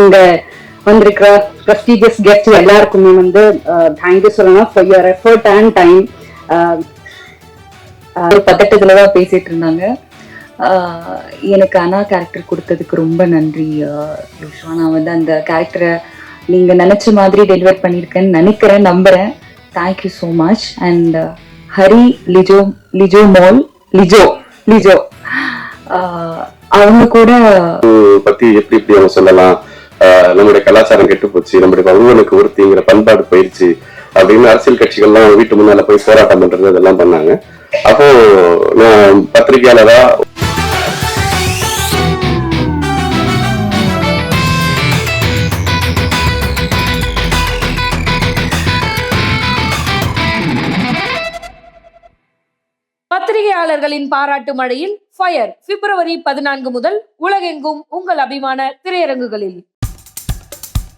இங்க வந்திருக்கிற prestigious guest எல்லாருக்குமே வந்து தேங்க்யூ சொல்லணும் for your effort and time ஒரு பதட்டத்துல தான் பேசிட்டு இருந்தாங்க. எனக்கு அனா கேரக்டர் கொடுத்ததுக்கு ரொம்ப நன்றி ஆஹ் நான் வந்து அந்த கேரக்டரை நீங்க நினைச்ச மாதிரி டெலிவர் பண்ணியிருக்கேன்னு நினைக்கிறேன் நம்புறேன். Thank you so much and Hari Lijo Lijo Mol Lijo Lijo. அவங்க கூட பத்தி எப்படி எப்படி அவங்க சொல்லலாம்? நம்முடைய கலாச்சாரம் கெட்டு போச்சு நம்முடைய ஒருவனுக்கு ஒருத்திங்கிற பண்பாடு போயிடுச்சு அப்படின்னு அரசியல் கட்சிகள்லாம் வீட்டு முன்னால போய் போராட்டம் பண்றது இதெல்லாம் பண்ணாங்க. அப்போ நான் பத்திரிகையாளரா பத்திரிகையாளர்களின் பாராட்டு மழையில் ஃபயர் பிப்ரவரி பதினான்கு முதல் உலகெங்கும் உங்கள் அபிமான திரையரங்குகளில்.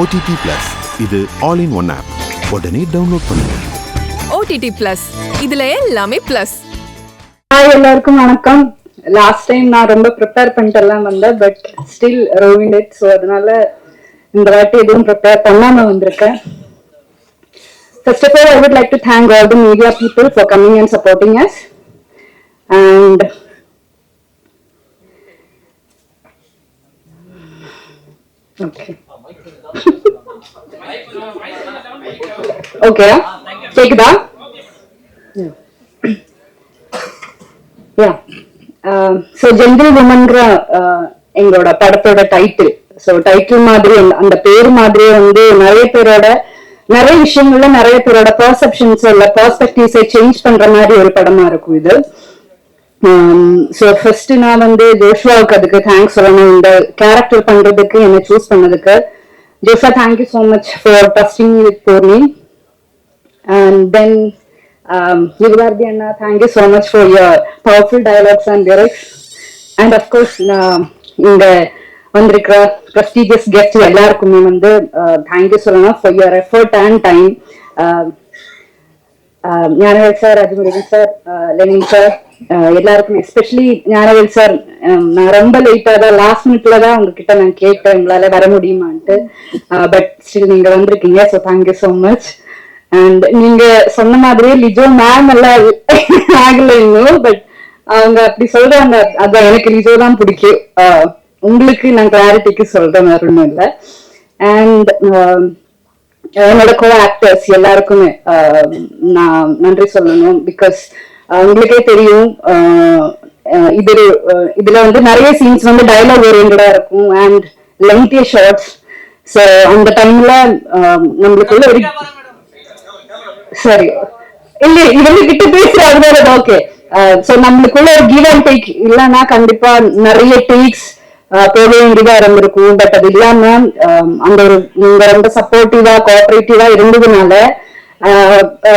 ஓடிடி பிளஸ் இது ஆல் இன் ஒன் ஆப் உடனே டவுன்லோட் பண்ணுங்க. ஓடிடி பிளஸ் இதுல எல்லாமே பிளஸ் ஹாய் எல்லாருக்கும் வணக்கம். லாஸ்ட் டைம் நான் ரொம்ப ப்ரிப்பேர் பண்ணிட்டு எல்லாம் வந்தேன் but still rowing it so அதனால இந்த வாட்டி எதுவும் ப்ரிப்பேர் பண்ணாம வந்திருக்கேன். First of all I would like to thank all the media people for coming and supporting us and okay okay கேக்குதா யா ஸோ ஜென்ரல் உமன்கிற எங்களோட படத்தோட டைட்டில் ஸோ டைட்டில் மாதிரி அந்த- பேர் மாதிரியே வந்து நிறைய பேரோட நிறைய விஷயங்கள்ல நிறைய பேரோட பர்செப்ஷன்ஸ் இல்ல பர்ஸ்பெக்டிவ்ஸை சேஞ்ச் பண்ற மாதிரி ஒரு படமா இருக்கும் இது. Um, ஸோ ஃபர்ஸ்ட் நான் வந்து ஜோஷ்வாவுக்கு அதுக்கு தேங்க்ஸ் சொல்லணும். இந்த கேரக்டர் பண்றதுக்கு என்னை சூஸ் பண்ணதுக்கு. ஜோஷா thank you so much for trusting with Poorni And then, um, Yuvardi Anna, thank you so much for your powerful dialogues and lyrics. And of course, நான் இங்க வந்திருக்கிற ப்ரெஸ்டீஜியஸ் கெஸ்ட் எல்லாருக்குமே வந்து தேங்க்யூ சொல்லணும் for your effort and time Gnanavel sir Rajamurugan sir Lenin sir எல்லாருக்கும் especially Gnanavel sir நான் ரொம்ப லேட்டாக தான் லாஸ்ட் மினிட்ல தான் உங்ககிட்ட நான் கேட்டேன் உங்களால வர முடியுமான்ட்டு. பட் ஸ்டில் நீங்க வந்திருக்கீங்க so thank you so much and நீங்க சொன்ன மாதிரியே லிஜோ மேம் எல்லாம் ஆகல இன்னும் பட் அவங்க அப்படி சொல்றாங்க அதான் எனக்கு லிஜோ தான் பிடிக்கும். ஆஹ் உங்களுக்கு நான் கிளாரிட்டிக்கு சொல்றேன் வேற ஒன்றும் இல்லை அண்ட் என்னோட கோ ஆக்டர்ஸ் எல்லாருக்குமே ஆஹ் நான் நன்றி சொல்லணும் பிகாஸ் உங்களுக்கே தெரியும். இது இதுல வந்து நிறைய சீன்ஸ் வந்து டயலாக் ஓரியன்டா இருக்கும் அண்ட் லெங்க்திய ஷார்ட்ஸ் ஸோ அந்த டைம்ல நம்மளுக்குள்ள ஒரு சரி இல்ல இவங்க கிட்ட பேசுறாங்க ஓகே சோ நம்மளுக்குள்ள ஒரு கிவ் அண்ட் டேக் இல்லைன்னா கண்டிப்பா நிறைய டேக்ஸ் போக வேண்டியதா இருந்திருக்கும். பட் அது இல்லாம அந்த ஒரு நீங்க ரொம்ப சப்போர்ட்டிவா கோஆபரேட்டிவா இருந்ததுனால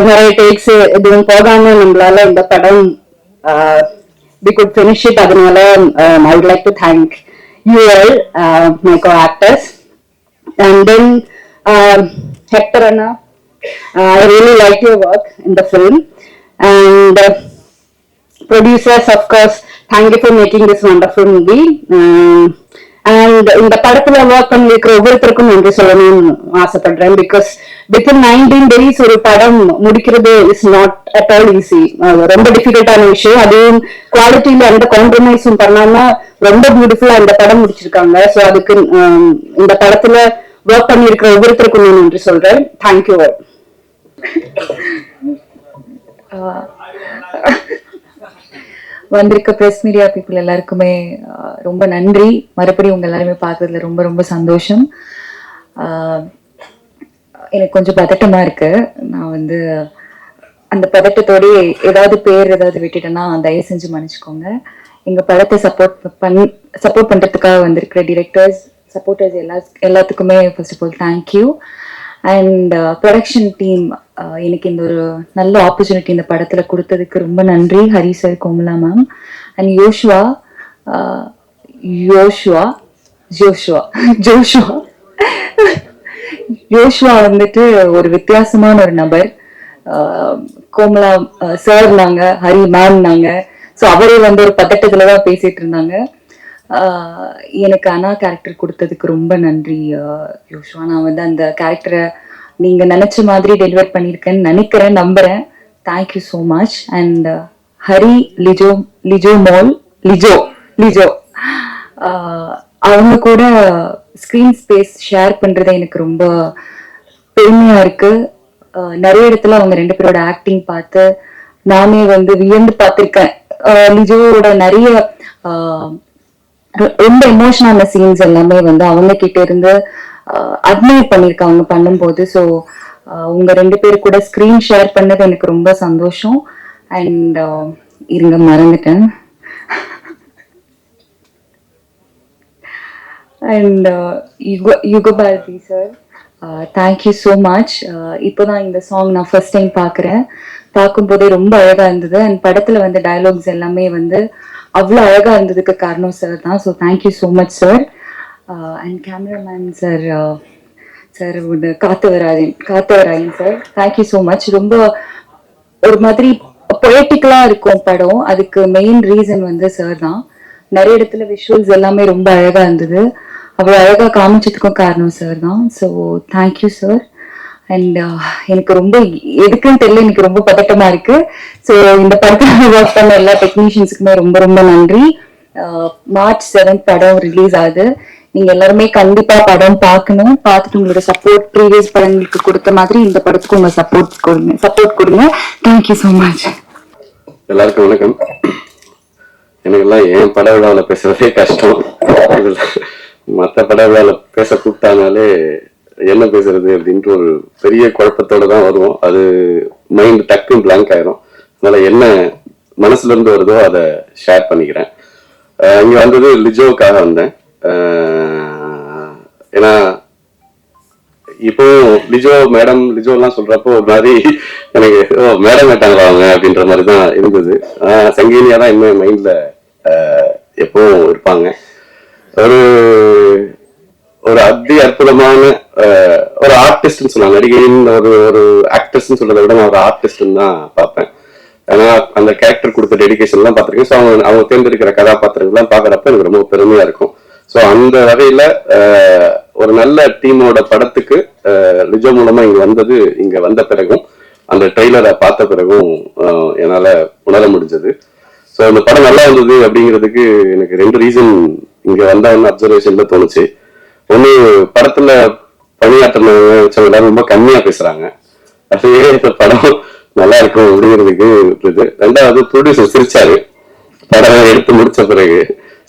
நிறைய டேக்ஸ் எதுவும் போகாம நம்மளால இந்த படம் வி குட் finish it அதனால ஐ would like to thank you all uh, my co-actors and then um, Hector Anna, uh, I really like your work in the film. And uh, producers, of course, thank you for making this wonderful movie. Um, and இந்த படத்துல work பண்ணிருக்கிற ஒவ்வொருத்தருக்கும் நன்றி சொல்லணும்னு ஆசைப்படுறேன். Because within nineteen days ஒரு படம் முடிக்கிறது is not at all easy ரொம்ப டிஃபிகல்ட்டான விஷயம். அதுவும் குவாலிட்டியில எந்த காம்ப்ரமைஸும் பண்ணாம ரொம்ப பியூட்டிஃபுல்லா இந்த படம் முடிச்சிருக்காங்க. ஸோ அதுக்கு um, இந்த படத்துல ஒர்க் பண்ணிருக்கிற ஒவ்வொருத்தருக்கும் நான் நன்றி சொல்றேன். தேங்க்யூ வந்திருக்க ப்ரெஸ் மீடியா பீப்புள் எல்லாருக்குமே ரொம்ப நன்றி. மறுபடியும் உங்க எல்லாருமே பார்த்ததுல ரொம்ப ரொம்ப சந்தோஷம். ஆஹ், எனக்கு கொஞ்சம் பதட்டமா இருக்கு. நான் வந்து அந்த பதட்டத்தோடய ஏதாவது பேர் ஏதாவது விட்டுட்டேன்னா தயவு செஞ்சு மன்னிச்சுக்கோங்க. எங்க படத்தை சப்போர்ட் பண் சப்போர்ட் பண்றதுக்காக வந்திருக்கிற டிரெக்டர்ஸ் சப்போர்ட்டர்ஸ் எல்லா எல்லாத்துக்குமே first of all thank you and production team எனக்கு இந்த ஒரு நல்ல ஆப்பர்ச்சுனிட்டி இந்த படத்தில் கொடுத்ததுக்கு ரொம்ப நன்றி Hari sir Komala ma'am and Joshua Joshua Joshua Joshua Joshua வந்துட்டு ஒரு வித்தியாசமான ஒரு நபர். Uh, கோமலா uh, சார் நாங்க ஹரி மேம் நாங்க. ஸோ அவரே வந்து ஒரு பதட்டத்துல தான் பேசிட்டு இருந்தாங்க. எனக்கு அனா கேரக்டர் கொடுத்ததுக்கு ரொம்ப நன்றி. ஆஹ் யோஷ்வா நான் வந்து அந்த கேரக்டரை நீங்க நினைச்ச மாதிரி டெலிவர் பண்ணியிருக்கேன்னு நினைக்கிறேன் நம்புறேன். Thank you so much and Hari Lijo Lijo Mol Lijo Lijo. அவங்க கூட ஸ்க்ரீன் ஸ்பேஸ் ஷேர் பண்றது எனக்கு ரொம்ப பெருமையா இருக்கு. நிறைய இடத்துல அவங்க ரெண்டு பேரோட ஆக்டிங் பார்த்து நானே வந்து வியந்து பார்த்துருக்கேன். லிஜோவோட நிறைய ரொம்ப எமோஷனான சீன்ஸ் எல்லாமே வந்து அவங்க கிட்ட இருந்து அட்மையர் பண்ணியிருக்காங்க பண்ணும்போது. ஸோ உங்க ரெண்டு பேர் கூட ஸ்க்ரீன் ஷேர் பண்ணது எனக்கு ரொம்ப சந்தோஷம். அண்ட் இருங்க மறந்துட்டேன். And Yuga Yugabharathi sir thank you so much இப்போ தான் இந்த சாங் நான் ஃபர்ஸ்ட் டைம் பார்க்குறேன். பார்க்கும்போதே ரொம்ப அழகா இருந்தது. அண்ட் படத்துல வந்து டயலாக்ஸ் எல்லாமே வந்து அவ்வளோ அழகாக இருந்ததுக்கு காரணம் சார் தான். So thank you so much sir and cameraman sir sir ஒன்று Kathavarayan Kathavarayan sir thank you so much ரொம்ப ஒரு மாதிரி பொயட்டிக்கலாக இருக்கும் படம். அதுக்கு மெயின் ரீசன் வந்து சார் தான். நிறைய இடத்துல விஷுவல்ஸ் எல்லாமே ரொம்ப அழகாக இருந்தது. அவ்வளோ அழகாக காமிச்சதுக்கும் காரணம் சார் தான். So thank you sir and uh, எனக்கு ரொம்ப எதுக்குன்னு தெரியல எனக்கு ரொம்ப பதட்டமா இருக்கு. ஸோ இந்த படத்தில் ஒர்க் பண்ண எல்லா டெக்னீஷியன்ஸுக்குமே ரொம்ப ரொம்ப நன்றி. Uh, மார்ச் செவன்த் படம் ரிலீஸ் ஆகுது. நீங்க எல்லாருமே கண்டிப்பா படம் பார்க்கணும். பார்த்துட்டு உங்களோட சப்போர்ட் ப்ரீவியஸ் படங்களுக்கு கொடுத்த மாதிரி இந்த படத்துக்கு உங்க சப்போர்ட் கொடுங்க. சப்போர்ட் கொடுங்க. தேங்க்யூ ஸோ மச் எல்லாருக்கும் வணக்கம். எனக்கெல்லாம் என் பட விழாவில் பேசுறதே கஷ்டம். மற்ற பட விழாவில் பேச கூப்பிட்டானாலே என்ன பேசுறது அப்படின்ட்டு ஒரு பெரிய குழப்பத்தோட தான் வருவோம். அது மைண்ட் டக்குன்னு பிளாங்க் ஆயிரும். அதனால என்ன மனசுல இருந்து வருதோ அதை ஷேர் பண்ணிக்கிறேன். இங்க வந்தது லிஜோவுக்காக வந்தேன். ஏன்னா இப்போ லிஜோ மேடம் லிஜோ எல்லாம் சொல்றப்போ ஒரு மாதிரி எனக்கு ஓ மேடம் கேட்டாங்களா அவங்க? அப்படின்ற மாதிரி தான் இருந்தது. சங்கீனியா தான் இன்னும் மைண்ட்ல எப்பவும் இருப்பாங்க. ஒரு ஒரு அதி அற்புதமான ஒரு ஆர்டிஸ்ட்னு சொல்லலாம். நடிகையின் ஒரு ஒரு ஆக்ட்ரஸ்ன்னு சொல்றதை விட நான் ஒரு ஆர்டிஸ்ட்னு தான் பார்ப்பேன். ஏன்னா அந்த கேரக்டர் கொடுத்த டெடிகேஷன் எல்லாம் பார்த்திருக்கேன். ஸோ அவங்க அவங்க தேர்ந்தெடுக்கிற கதாபாத்திரங்கள்லாம் பார்க்குறப்ப எனக்கு ரொம்ப பெருமையா இருக்கும். ஸோ அந்த வகையில ஒரு நல்ல டீமோட படத்துக்கு ஆஹ், லிஜோ மூலமா இங்க வந்தது இங்க வந்த பிறகும் அந்த ட்ரெய்லரை பார்த்த பிறகும் என்னால உணர முடிஞ்சது. ஸோ அந்த படம் நல்லா இருந்தது அப்படிங்கிறதுக்கு எனக்கு ரெண்டு ரீசன் இங்க வந்தான்னு அப்சர்வேஷன்ல தோணுச்சு. ஒண்ணு படத்துல பணியாற்றினவங்க வச்சவங்க ரொம்ப கம்மியா பேசுறாங்க. அதுவே இந்த படம் நல்லா இருக்கும் அப்படிங்கிறதுக்கு இருக்குது ரெண்டாவது ப்ரொடியூசர் சிரிச்சாரு. படம் எடுத்து முடிச்ச பிறகு.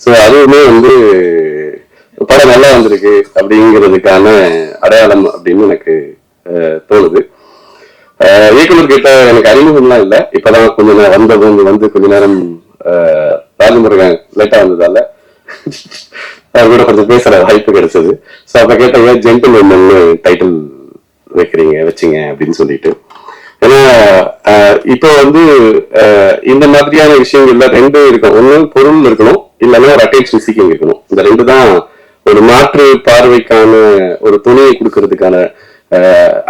ஸோ அதுவுமே வந்து படம் நல்லா வந்திருக்கு அப்படிங்கிறதுக்கான அடையாளம் அப்படின்னு எனக்கு தோணுது. அஹ், இயக்குனர் கிட்ட எனக்கு அறிமுகம்லாம் இல்லை. இப்பதான் கொஞ்ச நேரம் வந்த வந்து வந்து கொஞ்ச நேரம் ராஜமுருகன் லேட்டா வந்ததால அவர் கூட கொஞ்சம் பேசுற வாய்ப்பு கிடைச்சது. ஸோ அப்ப கேட்டாங்க ஜென்டில் உமன்னு டைட்டில் வைக்கிறீங்க வச்சீங்க அப்படின்னு சொல்லிட்டு. ஏன்னா இப்போ வந்து இந்த மாதிரியான விஷயங்கள்ல ரெண்டு இருக்கும் ஒன்று பொருள் இருக்கணும் இல்லைன்னா ஒரு அட்டென்ஷன் சீக்கிங் இருக்கணும். இந்த ரெண்டு தான் ஒரு மாற்று பார்வைக்கான ஒரு துணையை கொடுக்கறதுக்கான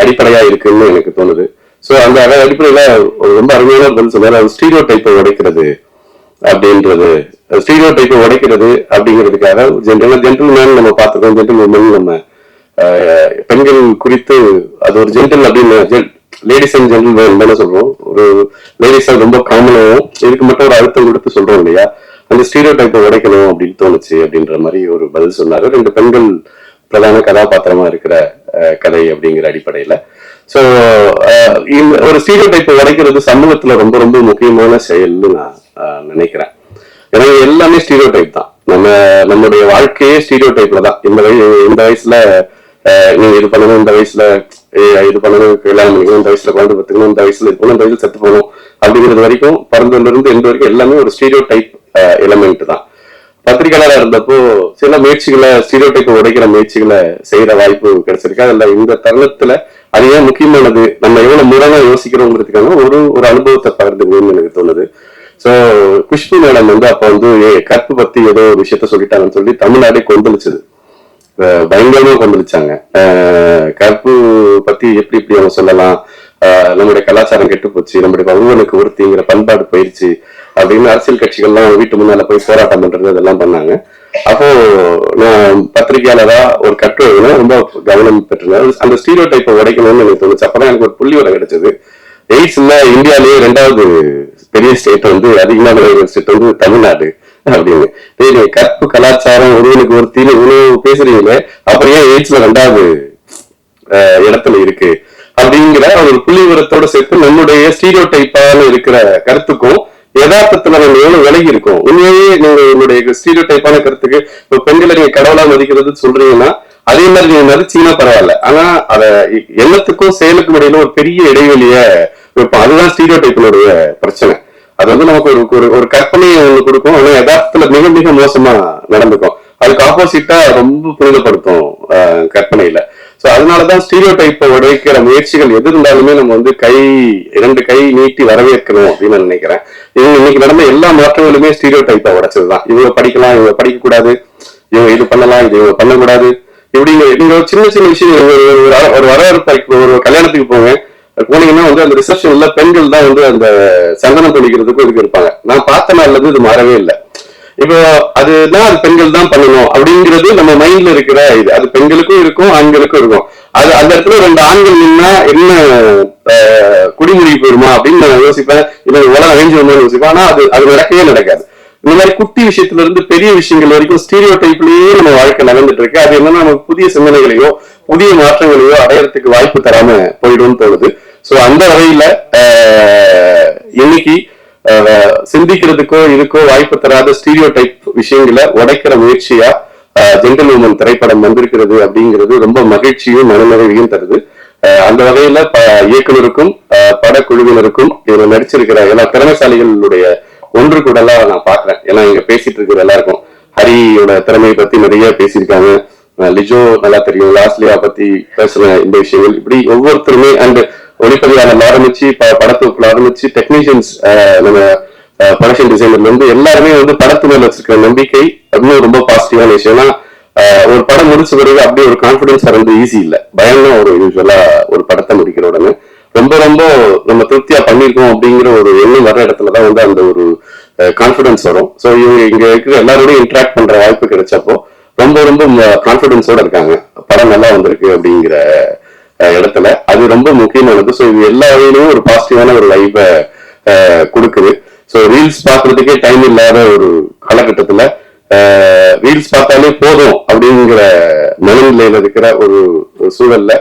அடிப்படையா இருக்குன்னு எனக்கு தோணுது. சோ அந்த அடிப்படையில ஒரு ரொம்ப அருமையான பதில் சொன்னார். ஸ்டீரியோ டைப்பை உடைக்கிறது. அப்படின்றது. ஸ்டீரியோ டைப்பை உடைக்கிறது அப்படிங்கிறதுக்காக ஜென்ரல் ஜென்டில்மேன் நம்ம பார்த்துக்கோம். ஜென்டில் உமன் நம்ம பெண்கள் குறித்து அது ஒரு ஜென்டில் அப்படின்னு லேடிஸ் அண்ட் ஜென்டில் தானே சொல்றோம். ஒரு லேடிஸ் ரொம்ப காமனாகவும் இதுக்கு மட்டும் ஒரு அழுத்தம் கொடுத்து சொல்றோம் இல்லையா? அந்த ஸ்டீரியோ டைப்பை உடைக்கணும் அப்படின்னு தோணுச்சு அப்படின்ற மாதிரி ஒரு பதில் சொன்னாரு. ரெண்டு பெண்கள் பிரதான கதாபாத்திரமா இருக்கிற கதை அப்படிங்கிற அடிப்படையில. சோ uh, இந்த ஒரு ஸ்டீரியோடைப்பை உடைக்கிறது சமூகத்துல ரொம்ப ரொம்ப முக்கியமான செயல்னு நான் நினைக்கிறேன். ஏன்னா எல்லாமே ஸ்டீரியோ டைப் தான். நம்ம நம்மளுடைய வாழ்க்கையே ஸ்டீரியோ டைப்ல தான். இந்த வய இந்த வயசுல நீங்க இது பண்ணணும் இந்த வயசுல இது பண்ணணும் கல்யாணம் பண்ணிக்கணும் இந்த வயசுல குழந்தை பத்துக்கணும் இந்த வயசுல இது பண்ணணும் இந்த வயசுல செத்து போகணும் அப்படிங்கிறது வரைக்கும் பிறந்ததுல இருந்து எந்த வரைக்கும் எல்லாமே ஒரு ஸ்டீரியோ டைப் எலமெண்ட் தான். பத்திரிகையாளராக இருந்தப்போ சில முயற்சிகளை ஸ்டீரியோடைப்பை உடைக்கிற முயற்சிகளை செய்யற வாய்ப்பு கிடைச்சிருக்கு. அதுல இந்த தருணத்துல அது ஏன் முக்கியமானது? நம்ம எவ்வளவு முறையா யோசிக்கிறோங்கிறதுக்கான ஒரு ஒரு அனுபவத்தை பகிர்ந்துக்கணும்னு எனக்கு தோணுது. சோ குஷ்பு மேடம் வந்து அப்ப வந்து ஏ கற்பு பத்தி ஏதோ ஒரு விஷயத்த சொல்லிட்டாங்கன்னு சொல்லி தமிழ்நாடே கொந்தளிச்சது. பயங்கரமா கொந்தளிச்சாங்க. கற்பு பத்தி எப்படி இப்படி அவங்க சொல்லலாம்? நம்முடைய கலாச்சாரம் கெட்டு போச்சு நம்முடைய பகவானுக்கு ஒருத்திங்கிற பண்பாடு போயிடுச்சு அப்படின்னு அரசியல் கட்சிகள்லாம் வீட்டு முன்னால போய் போராட்டம் பண்றது இதெல்லாம் பண்ணாங்க. அப்போ நான் பத்திரிகையாளரா ஒரு கட்டுரை ரொம்ப கவனம் பெற்றிருந்தேன். அந்த ஸ்டீரியோ டைப்பை உடைக்கணும்னு எனக்கு தோணுச்சு. அப்பதான் எனக்கு ஒரு புள்ளி வர கிடைச்சது. எய்ட்ஸ்ல இந்தியாலேயே ரெண்டாவது பெரிய ஸ்டேட் வந்து அதிகமான ஒரு ஸ்டேட் வந்து தமிழ்நாடு அப்படின்னு. கற்பு கலாச்சாரம் ஒருவனுக்கு ஒருத்தின்னு இவ்வளவு பேசுறீங்களே அப்புறம் ஏன் எய்ட்ஸ்ல ரெண்டாவது இடத்துல இருக்கு? அப்படிங்கிற ஒரு புள்ளி விவரத்தோட சேர்த்து நம்முடைய ஸ்டீரியோ டைப்பான இருக்கிற கருத்துக்கும் யதார்த்தத்துல நம்ம எவ்வளவு விலகி இருக்கோம்? உண்மையே நீங்க உங்களுடைய ஸ்டீரியோ டைப்பான கருத்துக்கு இப்ப பெண்களை நீங்க கடவுளா மதிக்கிறது சொல்றீங்கன்னா அதே மாதிரி நீங்க மதிச்சீங்கன்னா பரவாயில்ல. ஆனா அத எண்ணத்துக்கும் செயலுக்கும் இடையில ஒரு பெரிய இடைவெளிய வைப்போம். அதுதான் ஸ்டீரியோ டைப்பினுடைய பிரச்சனை. அது வந்து நமக்கு ஒரு ஒரு ஒரு கற்பனையை ஒண்ணு கொடுக்கும். ஆனா யதார்த்தத்துல மிக மிக மோசமா நடந்துக்கும். அதுக்கு ஆப்போசிட்டா ரொம்ப புனிதப்படுத்தும் கற்பனையில. சோ அதனாலதான் ஸ்டீரியோ டைப்பை உடைக்கிற முயற்சிகள் எது இருந்தாலுமே நம்ம வந்து கை இரண்டு கை நீட்டி வரவேற்கணும் அப்படின்னு நான் நினைக்கிறேன். இன்னைக்கு நடந்த எல்லா மாற்றங்களுமே ஸ்டீரியோ டைப்பை உடைச்சதுதான். இவங்க படிக்கலாம் இவங்க படிக்க கூடாது இவங்க இது பண்ணலாம் இது இவங்க பண்ணக்கூடாது. இப்படி நீங்க ஒரு சின்ன சின்ன விஷயம் ஒரு ஒரு வரவேற்பு ஒரு கல்யாணத்துக்கு போங்க. போனீங்கன்னா வந்து அந்த ரிசப்ஷன்ல பெண்கள் தான் வந்து அந்த சந்தனம் தெளிக்கிறதுக்கும் இதுக்கு இருப்பாங்க. நான் பார்த்த நாள்ல இருந்து இது மாறவே இல்லை. இப்போ அதுதான் அது பெண்கள் தான் பண்ணணும் அப்படிங்கிறது நம்ம மைண்ட்ல இருக்கிற இது. அது பெண்களுக்கும் இருக்கும் ஆண்களுக்கும் இருக்கும். அது அந்த இடத்துல ரெண்டு ஆண்கள் நின்னா என்ன குடிமுறை போயிருமா அப்படின்னு நான் யோசிப்பேன். இல்லை உலகம் அழிஞ்சு வந்தோம்னு யோசிப்பேன். ஆனா அது அது நடக்கவே நடக்காது. இந்த மாதிரி குட்டி விஷயத்துல இருந்து பெரிய விஷயங்கள் வரைக்கும் ஸ்டீரியோ டைப்லயே நம்ம வாழ்க்கை நடந்துட்டு இருக்கு. அது என்னன்னா நமக்கு புதிய சிந்தனைகளையோ புதிய மாற்றங்களையோ அடையறதுக்கு வாய்ப்பு தராம போயிடும்னு தோணுது. சோ அந்த வகையில இன்னைக்கு சிந்திக்கிறதுக்கோ இதுக்கோ வாய்ப்பு தராத ஸ்டீரியோ டைப் விஷயங்களை உடைக்கிற முயற்சியா ஜென்டல் உமன் திரைப்படம் வந்திருக்கிறது அப்படிங்கிறது ரொம்ப மகிழ்ச்சியும் மனநிறைவையும் தருது. அந்த வகையில ப- இயக்குனருக்கும் ஆஹ், படக்குழுவினருக்கும் இதுல நடிச்சிருக்கிற எல்லா திறமைசாலிகளுடைய ஒன்று கூடலாம் நான் பாக்குறேன் ஏன்னா இங்க பேசிட்டு இருக்கிற எல்லாருக்கும். ஹரியோட திறமையை பத்தி நிறைய பேசியிருக்காங்க. லிஜோ நல்லா தெரியும். லாஸ்லியா பத்தி பேசுன இந்த விஷயங்கள். இப்படி ஒவ்வொருத்தருமே அண்ட் ஒளிப்பதிவாளர்ல ஆரம்பிச்சு ப- ஆரம்பிச்சு டெக்னீஷியன்ஸ் நம்ம ப்ரொடக்ஷன் டிசைனர்ல இருந்து எல்லாருமே வந்து படத்து மேல வச்சிருக்கிற நம்பிக்கை அப்படின்னு ரொம்ப பாசிட்டிவான விஷயம் ஏன்னா ஒரு படம் முடிச்ச பிறகு அப்படியே ஒரு கான்பிடன்ஸ் வர்றது ஈஸி இல்ல. பயம் தான் ஒரு யூஸ்வலா ஒரு படத்தை முடிக்கிற உடனே ரொம்ப ரொம்ப நம்ம திருப்தியா பண்ணிருக்கோம் அப்படிங்கிற ஒரு எண்ணம் வர்ற இடத்துலதான் வந்து அந்த ஒரு கான்பிடன்ஸ் வரும். ஸோ இவங்க இங்க இருக்கிற எல்லாரோடையும் இன்ட்ராக்ட் பண்ற வாய்ப்பு கிடைச்சப்போ ரொம்ப ரொம்ப கான்பிடன்ஸோட இருக்காங்க. படம் நல்லா வந்திருக்கு அப்படிங்கிற இடத்துல. அது ரொம்ப முக்கியமானது ஸோ இது எல்லா வகையிலும் ஒரு பாசிட்டிவான ஒரு லைஃபை கொடுக்குது. ஸோ ரீல்ஸ் பார்க்கறதுக்கே டைம் இல்லாத ஒரு காலகட்டத்துல ரீல்ஸ் பார்த்தாலே போதும் அப்படிங்கிற மனநிலையில் இருக்கிற ஒரு சூழல்ல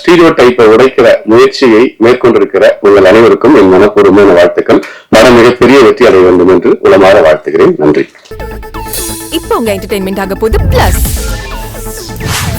ஸ்டீரியோ டைப்பை உடைக்கிற முயற்சியை மேற்கொண்டிருக்கிற உங்கள் அனைவருக்கும் என் மனப்பூர்வமான வாழ்த்துக்கள். படம் மிகப்பெரிய வெற்றி அடைய வேண்டும் என்று உளமாற வாழ்த்துகிறேன். நன்றி. இப்போ உங்க என்டர்டைன்மெண்ட் ஆக போகுது. Plus